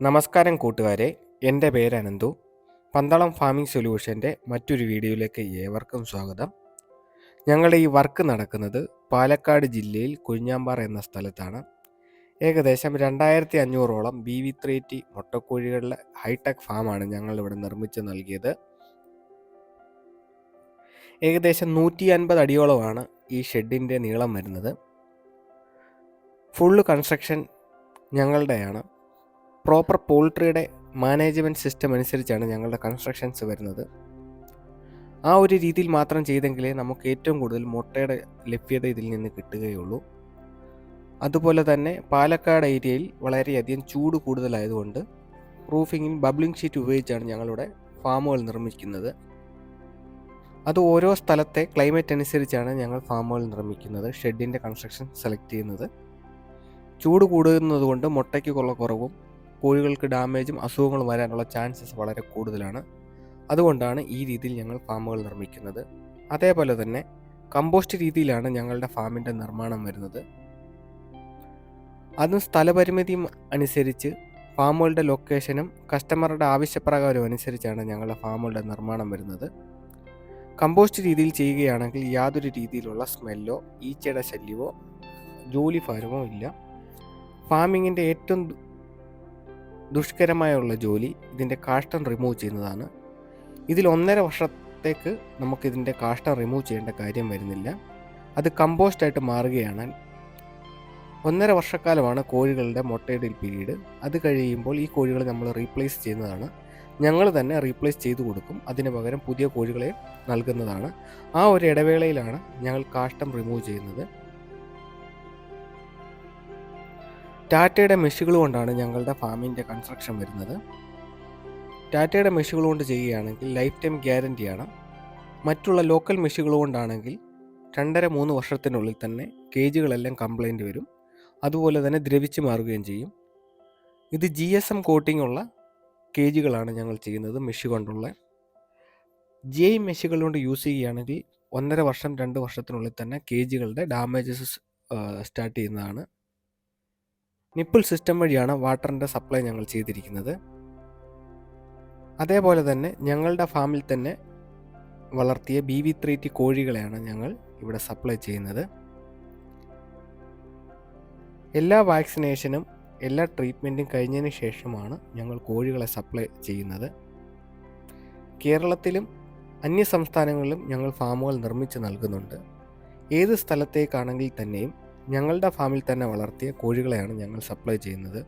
നമസ്കാരം കൂട്ടുകാരെ എന്റെ പേര് അനന്തു. പന്തളം ഫാമിംഗ് സൊല്യൂഷന്റെ മറ്റൊരു വീഡിയോയിലേക്ക് ഏവർക്കും സ്വാഗതം. ഞങ്ങളുടെ ഈ വർക്ക് നടക്കുന്നത് പാലക്കാട് ജില്ലയിൽ കുഴിഞ്ഞാമ്പാറ എന്ന സ്ഥലത്താണ്. ഏകദേശം രണ്ടായിരത്തി അഞ്ഞൂറോളം ബി വി ത്രീ ടി മുട്ടക്കോഴികളുടെ ഹൈടെക് ഫാമാണ് ഞങ്ങളിവിടെ നിർമ്മിച്ച് നൽകിയത്. ഏകദേശം നൂറ്റി അൻപത് അടിയോളമാണ് ഈ ഷെഡിന്റെ നീളം വരുന്നത്. ഫുള്ള് കൺസ്ട്രക്ഷൻ ഞങ്ങളുടെയാണ്. പ്രോപ്പർ പോൾട്രിയുടെ മാനേജ്മെന്റ് സിസ്റ്റം അനുസരിച്ചാണ് ഞങ്ങളുടെ കൺസ്ട്രക്ഷൻസ് വരുന്നത്. ആ ഒരു രീതിയിൽ മാത്രം ചെയ്തെങ്കിലേ നമുക്ക് ഏറ്റവും കൂടുതൽ മുട്ടയുടെ ലഭ്യത ഇതിൽ നിന്ന് കിട്ടുകയുള്ളൂ. അതുപോലെ തന്നെ പാലക്കാട് ഏരിയയിൽ വളരെയധികം ചൂട് കൂടുതലായതുകൊണ്ട് റൂഫിങ്ങിൽ ബബ്ലിംഗ് ഷീറ്റ് ഉപയോഗിച്ചാണ് ഞങ്ങളുടെ ഫാമുകൾ നിർമ്മിക്കുന്നത്. അത് ഓരോ സ്ഥലത്തെ ക്ലൈമറ്റ് അനുസരിച്ചാണ് ഞങ്ങൾ ഫാമുകൾ നിർമ്മിക്കുന്നത് ഷെഡിന്റെ കൺസ്ട്രക്ഷൻ സെലക്ട് ചെയ്യുന്നത്. ചൂട് കൂടുന്നതുകൊണ്ട് മുട്ടയ്ക്ക് കുറവും കോഴികൾക്ക് ഡാമേജും അസുഖങ്ങളും വരാനുള്ള ചാൻസസ് വളരെ കൂടുതലാണ്. അതുകൊണ്ടാണ് ഈ രീതിയിൽ ഞങ്ങൾ ഫാമുകൾ നിർമ്മിക്കുന്നത്. അതേപോലെ തന്നെ കമ്പോസ്റ്റ് രീതിയിലാണ് ഞങ്ങളുടെ ഫാമിന്റെ നിർമ്മാണം വരുന്നത്. അതും സ്ഥലപരിമിതി അനുസരിച്ച് ഫാമുകളുടെ ലൊക്കേഷനും കസ്റ്റമറുടെ ആവശ്യപ്രകാരം അനുസരിച്ചാണ് ഞങ്ങളുടെ ഫാമുകളുടെ നിർമ്മാണം വരുന്നത്. കമ്പോസ്റ്റ് രീതിയിൽ ചെയ്യുകയാണെങ്കിൽ യാതൊരു രീതിയിലുള്ള സ്മെല്ലോ ഈച്ചയുടെ ശല്യമോ ജോലി ഭാരമോ ഇല്ല. ഫാമിങ്ങിന്റെ ഏറ്റവും ദുഷ്കരമായുള്ള ജോലി ഇതിന്റെ കാഷ്ടം റിമൂവ് ചെയ്യുന്നതാണ്. ഇതിൽ ഒന്നര വർഷത്തേക്ക് നമുക്കിതിന്റെ കാഷ്ടം റിമൂവ് ചെയ്യേണ്ട കാര്യം വരുന്നില്ല. അത് കമ്പോസ്റ്റായിട്ട് മാറുകയാണ്. ഒന്നര വർഷക്കാലമാണ് കോഴികളുടെ മുട്ടയിടൽ പീരീഡ്. അത് കഴിയുമ്പോൾ ഈ കോഴികളെ നമ്മൾ റീപ്ലേസ് ചെയ്യുന്നതാണ്. ഞങ്ങൾ തന്നെ റീപ്ലേസ് ചെയ്തു കൊടുക്കും. അതിന് പകരം പുതിയ കോഴികളെ നൽകുന്നതാണ്. ആ ഒരു ഇടവേളയിലാണ് ഞങ്ങൾ കാഷ്ടം റിമൂവ് ചെയ്യുന്നത്. ടാറ്റയുടെ മെഷുകൾ കൊണ്ടാണ് ഞങ്ങളുടെ ഫാമിന്റെ കൺസ്ട്രക്ഷൻ വരുന്നത്. ടാറ്റയുടെ മെഷുകൾ കൊണ്ട് ചെയ്യുകയാണെങ്കിൽ ലൈഫ് ടൈം ഗ്യാരന്റിയാണ് മറ്റുള്ള ലോക്കൽ മെഷുകൾ കൊണ്ടാണെങ്കിൽ രണ്ടര മൂന്ന് വർഷത്തിനുള്ളിൽ തന്നെ കേജുകളെല്ലാം കംപ്ലൈന്റ് വരും. അതുപോലെ തന്നെ ദ്രവിച്ച് മാറുകയും ചെയ്യും. ഇത് ജി എസ് എം കോട്ടിംഗ് ഉള്ള കേജുകളാണ് ഞങ്ങൾ ചെയ്യുന്നത് മെഷ് കൊണ്ടുള്ള. ജി ഐ മെഷുകൾ കൊണ്ട് യൂസ് ചെയ്യുകയാണെങ്കിൽ ഒന്നര വർഷം രണ്ട് വർഷത്തിനുള്ളിൽ തന്നെ കേജുകളുടെ ഡാമേജസ് സ്റ്റാർട്ട് ചെയ്യുന്നതാണ്. നിപ്പിൾ സിസ്റ്റം വഴിയാണ് വാട്ടറിന്റെ സപ്ലൈ ഞങ്ങൾ ചെയ്തിരിക്കുന്നത്. അതേപോലെ തന്നെ ഞങ്ങളുടെ ഫാമിൽ തന്നെ വളർത്തിയ ബി വി ത്രീ ടി കോഴികളെയാണ് ഞങ്ങൾ ഇവിടെ സപ്ലൈ ചെയ്യുന്നത്. എല്ലാ വാക്സിനേഷനും എല്ലാ ട്രീറ്റ്മെന്റും കഴിഞ്ഞതിന് ശേഷമാണ് ഞങ്ങൾ കോഴികളെ സപ്ലൈ ചെയ്യുന്നത്. കേരളത്തിലും അന്യ സംസ്ഥാനങ്ങളിലും ഞങ്ങൾ ഫാമുകൾ നിർമ്മിച്ച് നൽകുന്നുണ്ട്. ഏത് സ്ഥലത്തേക്കാണെങ്കിൽ തന്നെയും ഞങ്ങളുടെ ഫാമിൽ തന്നെ വളർത്തിയ കോഴികളെയാണ് ഞങ്ങൾ സപ്ലൈ ചെയ്യുന്നത്.